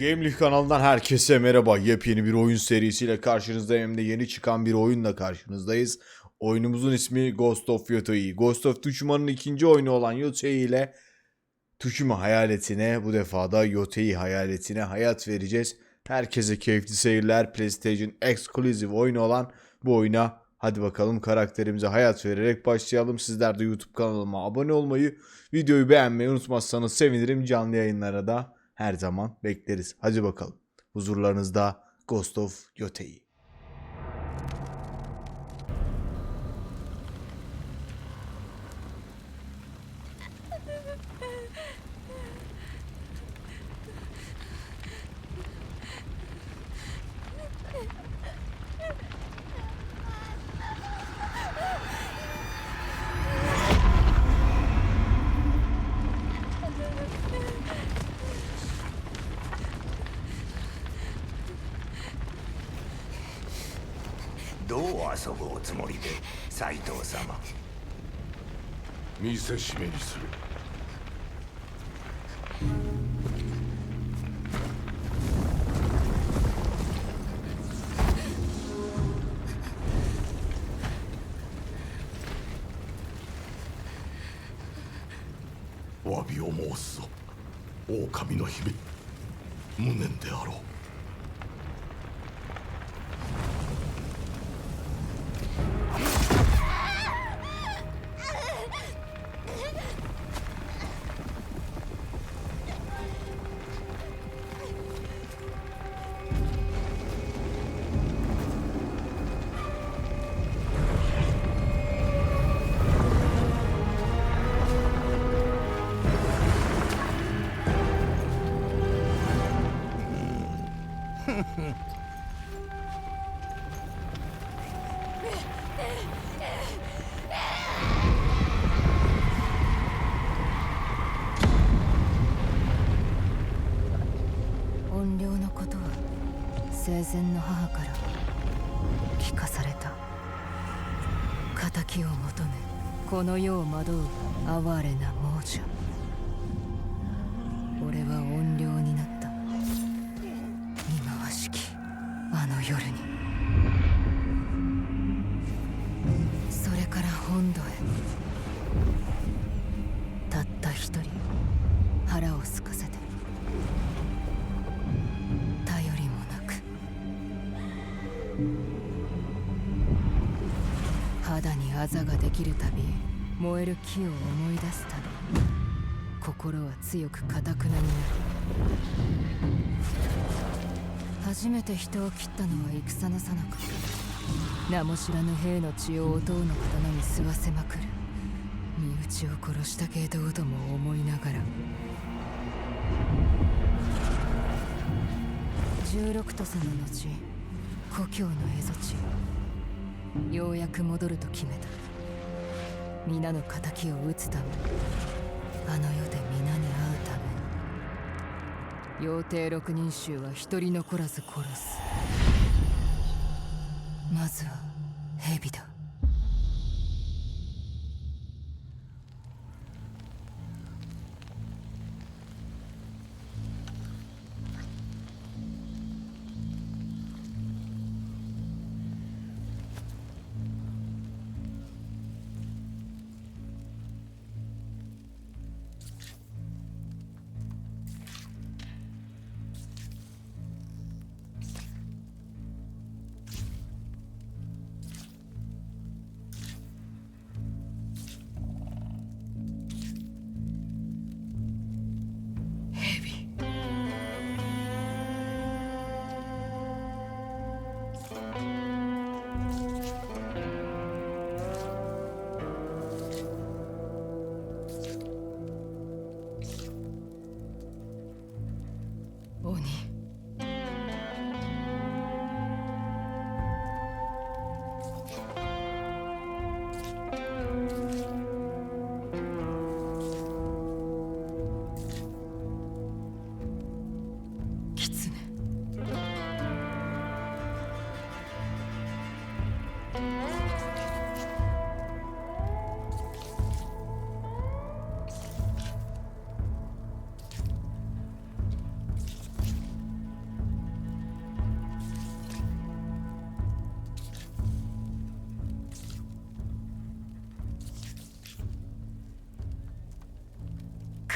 Gamelich kanalından herkese merhaba. Yepyeni bir oyun serisiyle karşınızdayım. Hem de yeni çıkan bir oyunla karşınızdayız. Oyunumuzun ismi Ghost of Yotei. Ghost of Tsushima'nın ikinci oyunu olan Yotei ile Tsushima hayaletine bu defa da Yotei hayaletine hayat vereceğiz. Herkese keyifli seyirler. PlayStation Exclusive oyunu olan bu oyuna hadi bakalım karakterimize hayat vererek başlayalım. Sizler de YouTube kanalıma abone olmayı, videoyu beğenmeyi unutmazsanız sevinirim. Canlı yayınlara da her zaman bekleriz. Hadi bakalım. Huzurlarınızda Ghost of Yotei. 様。見せしめにする。詫びを申すぞ。狼の姫。無念であろう。生前の母から聞かされた。敵を求めこの世を惑う哀れな肌にあざができるたび燃える木を思い出すたび心は強く堅くなになる。初めて人を切ったのは戦のさなか。名も知らぬ兵の血を弟の刀に吸わせまくる。身内を殺したけどとも思いながら。16とさの後故郷の蝦夷地。ようやく戻ると決めた。皆の敵を討つため。あの世で皆に会うため。妖帝六人衆は一人残らず殺す。まずは蛇だ。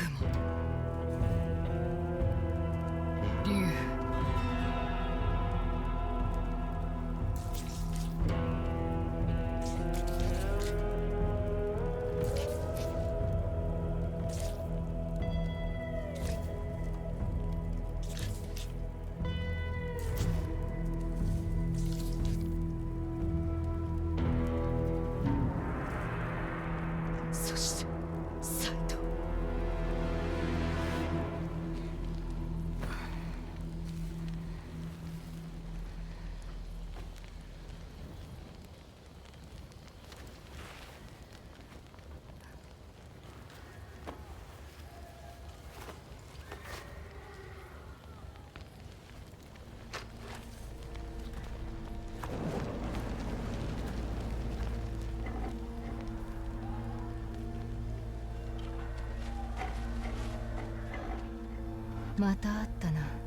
雲また会ったな「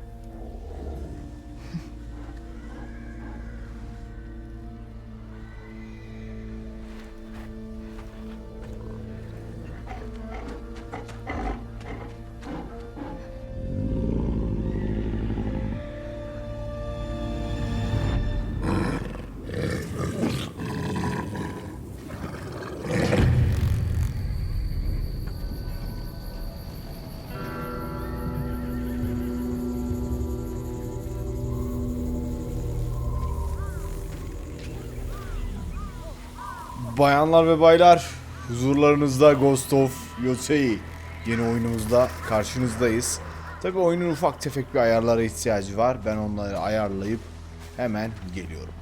Bayanlar ve baylar, huzurlarınızda Ghost of Yotei yeni oyunumuzda karşınızdayız. Tabi oyunun ufak tefek bir ayarlara ihtiyacı var. Ben onları ayarlayıp hemen geliyorum.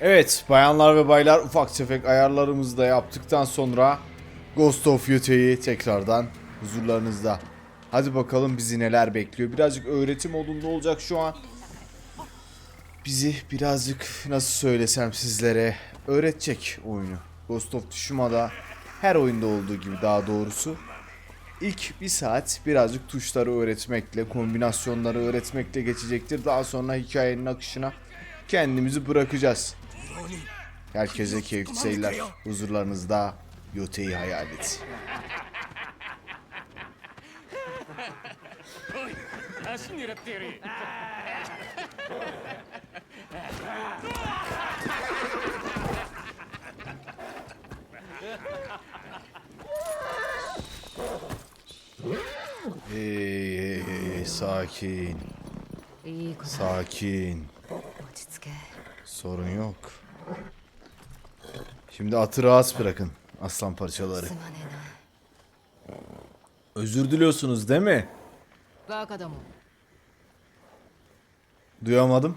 Evet, bayanlar ve baylar ufak tefek ayarlarımızı da yaptıktan sonra Ghost of Yotei tekrardan huzurlarınızda. Hadi bakalım bizi neler bekliyor. Birazcık öğretim modunda olacak şu an bizi birazcık nasıl söylesem sizlere öğretecek oyunu. Ghost of Tsushima'da her oyunda olduğu gibi daha doğrusu. İlk bir saat birazcık tuşları öğretmekle, kombinasyonları öğretmekle geçecektir. Daha sonra hikayenin akışına kendimizi bırakacağız. Herkese keyifli seyirler. Huzurlarınızda Yote'yi hayal et. Hey, hey, hey, sakin. İyi. Sakin. Sorun yok. Şimdi atı rahat bırakın aslan parçaları. Özür diliyorsunuz değil mi? Duyamadım.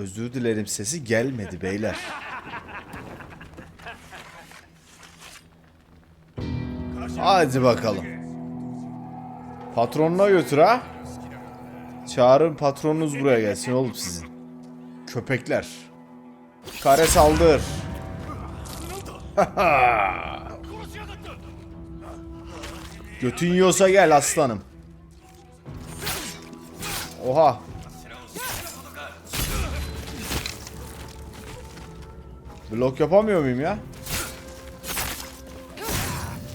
Özür dilerim sesi gelmedi beyler. Hadi bakalım. Patronuna götür ha. Çağırın patronunuz buraya gelsin oğlum sizin. Köpekler. Kare saldır. Götün yiyorsa gel aslanım. Oha. Blok yapamıyor muyum ya?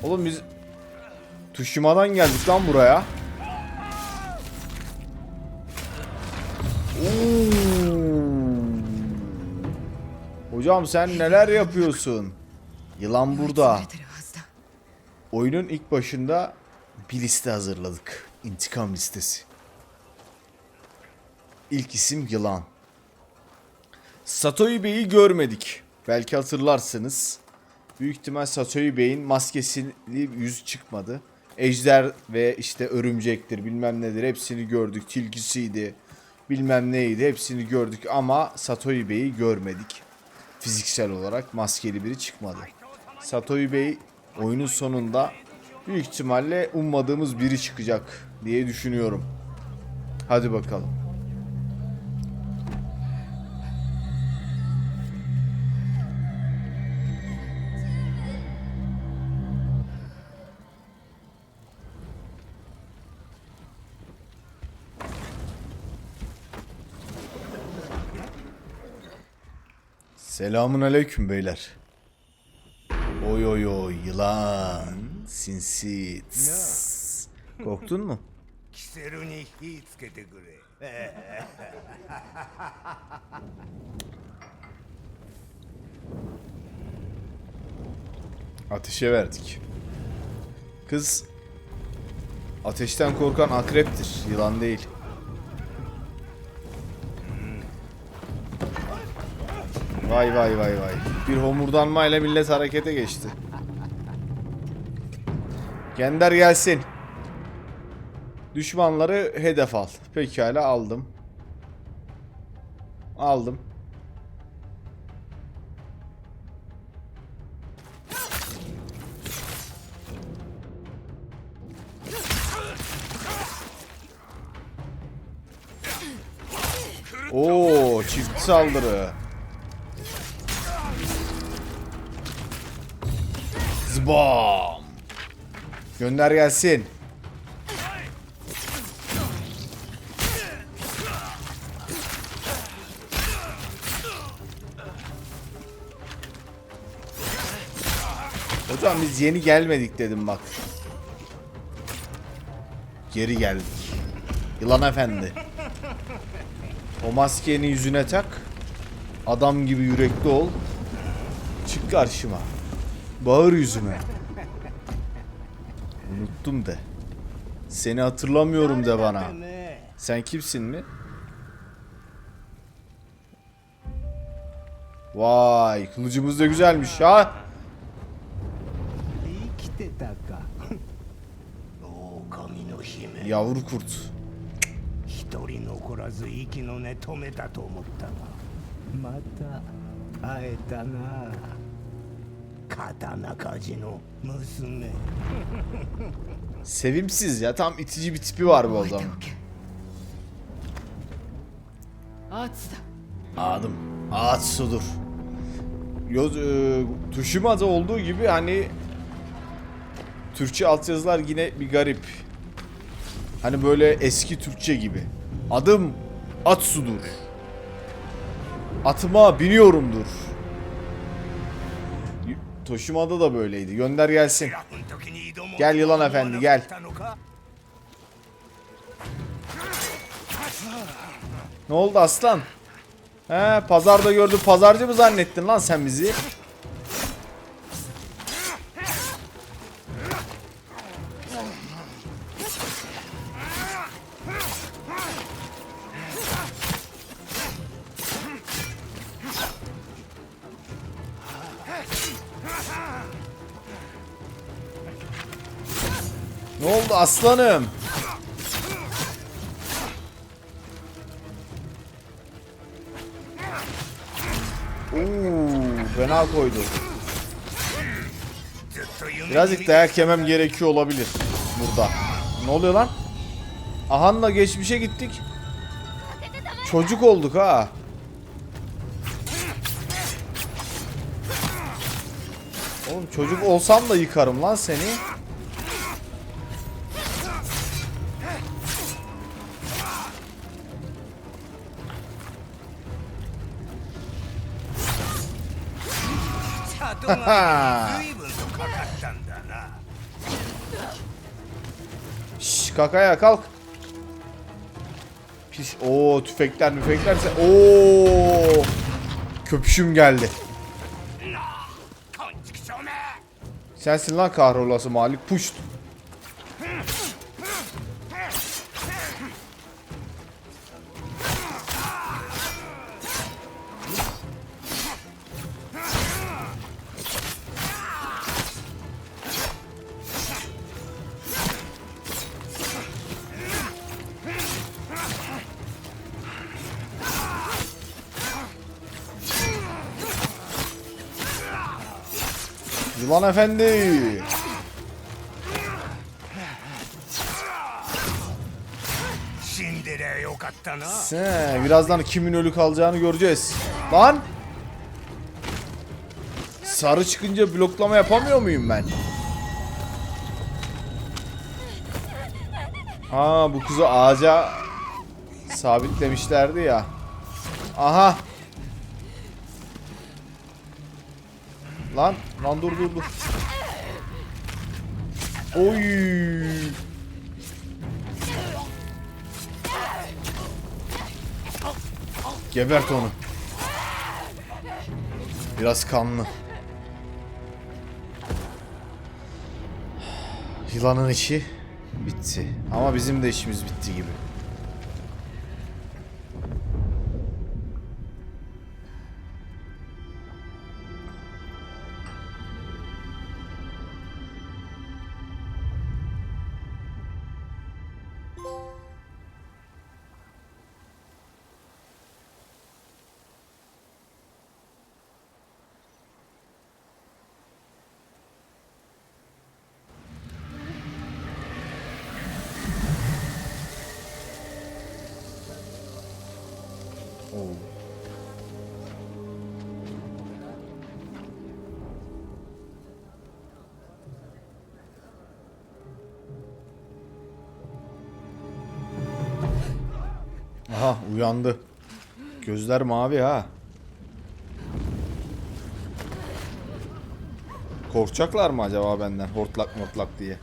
Oğlum biz Tuşimadan geldik lan buraya. Hocam sen neler yapıyorsun? Yılan burada. Oyunun ilk başında bir liste hazırladık. İntikam listesi. İlk isim yılan. Satoyu Bey'i görmedik. Belki hatırlarsınız. Büyük ihtimal Satoshi Bey'in maskesili yüz çıkmadı. Ejder ve işte örümcektir bilmem nedir hepsini gördük. Tilkisiydi bilmem neydi hepsini gördük ama Satoshi Bey'i görmedik. Fiziksel olarak maskeli biri çıkmadı. Satoshi Bey oyunun sonunda büyük ihtimalle ummadığımız biri çıkacak diye düşünüyorum. Hadi bakalım. Selamun aleyküm beyler. Oy oy oy yılan. Sinsi. Korktun mu? Ateşe verdik. Kız ateşten korkan akreptir, yılan değil. Vay vay vay vay. Bir homurdanmayla millet harekete geçti. Gender gelsin. Düşmanları hedef al. Pekala aldım. Aldım. Oo, çift saldırı. Zbam. Gönder gelsin. Hocam biz yeni gelmedik dedim bak. Geri geldik. Yılan efendi. O maskeni yüzüne tak. Adam gibi yürekli ol. Çık karşıma. Bağır yüzüme. Unuttum de. Seni hatırlamıyorum de bana. Sen kimsin mi? Vay kılıcımız da güzelmiş ha. Yavru kurt katana kajino musume. Sevimsiz ya tam itici bir tipi var bu adam. adamın. Adım. Atsu'dur. Yoz, e, Tuşima'da olduğu gibi hani Türkçe altyazılar yine bir garip. Hani böyle eski Türkçe gibi. Adım Atsu'dur. Atıma biniyorumdur. Toshima'da da böyleydi. Gönder gelsin. Gel yılan efendi, gel. Ne oldu aslan? He pazarda gördü. Pazarcı mı zannettin lan sen bizi? Aslanım? Oo, fena koydu. Birazcık dayak yemem gerekiyor olabilir burada. Ne oluyor lan? Ahan'la geçmişe gittik. Çocuk olduk ha. Oğlum çocuk olsam da yıkarım lan seni. Şşş kakaya kalk. Pis. Oo tüfekler müfeklerse. Oo. Köpüşüm geldi. Sensin lan kahrolası Malik. Puşt. Aman efendi. He, birazdan kimin ölü kalacağını göreceğiz. Lan! Sarı çıkınca bloklama yapamıyor muyum ben? Ha bu kızı ağaca sabitlemişlerdi ya. Aha! Lan lan dur dur dur. Oy. Gebert onu. Biraz kanlı. Yılanın işi bitti. Ama bizim de işimiz bitti gibi. Uyandı. Gözler mavi ha. Korkacaklar mı acaba benden hortlak mortlak diye?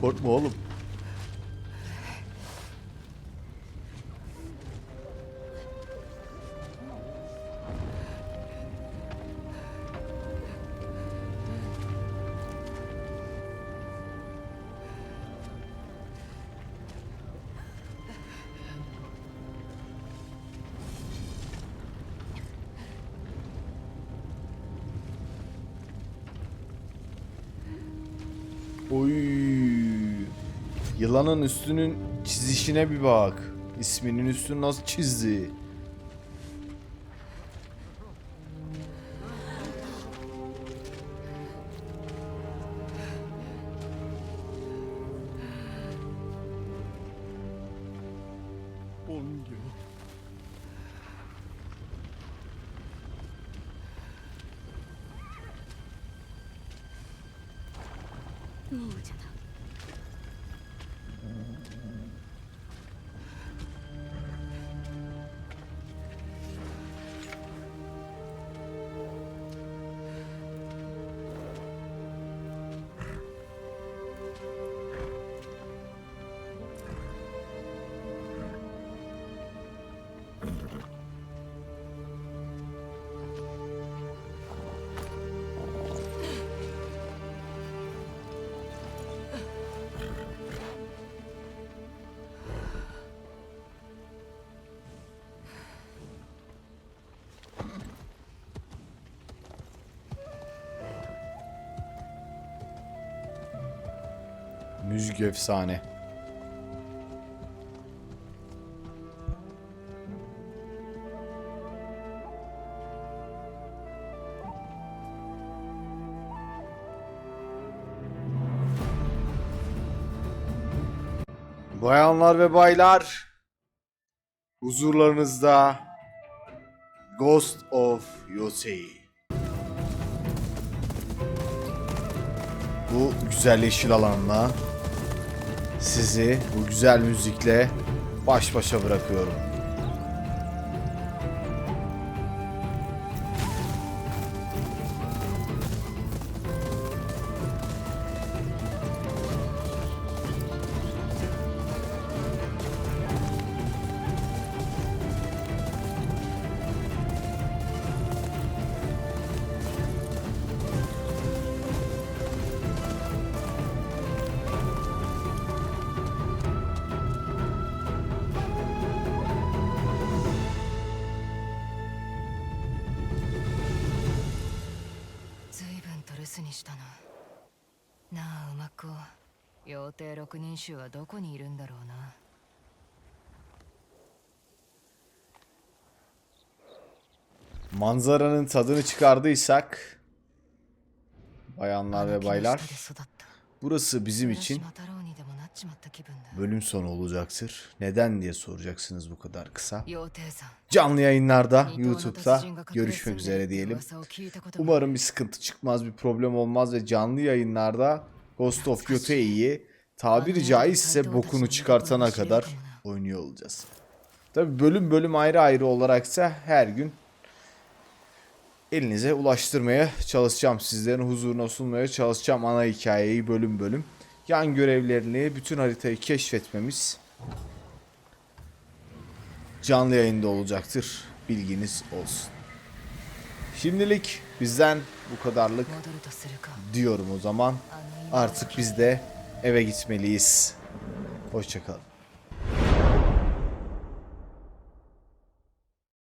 Korkma oğlum. Yılanın üstünün çizişine bir bak. İsminin üstünü nasıl çizdi? Müzik efsane. Bayanlar ve baylar, huzurlarınızda Ghost of Yosei. Bu güzel yeşil alanla sizi bu güzel müzikle baş başa bırakıyorum. にしたななあ馬子妖帝六人衆はどこにいるんだろうな Manzaranın tadını çıkardıysak bayanlar ve baylar Burası bizim için bölüm sonu olacaktır. Neden diye soracaksınız bu kadar kısa. Canlı yayınlarda, YouTube'da görüşmek üzere diyelim. Umarım bir sıkıntı çıkmaz, bir problem olmaz ve canlı yayınlarda Ghost of Yotei'yi tabiri caizse bokunu çıkartana kadar oynuyor olacağız. Tabi bölüm bölüm ayrı ayrı olaraksa her gün elinize ulaştırmaya çalışacağım. Sizlerin huzuruna sunmaya çalışacağım ana hikayeyi bölüm bölüm. Yan görevlerini, bütün haritayı keşfetmemiz canlı yayında olacaktır. Bilginiz olsun. Şimdilik bizden bu kadarlık diyorum o zaman. Artık biz de eve gitmeliyiz. Hoşçakalın.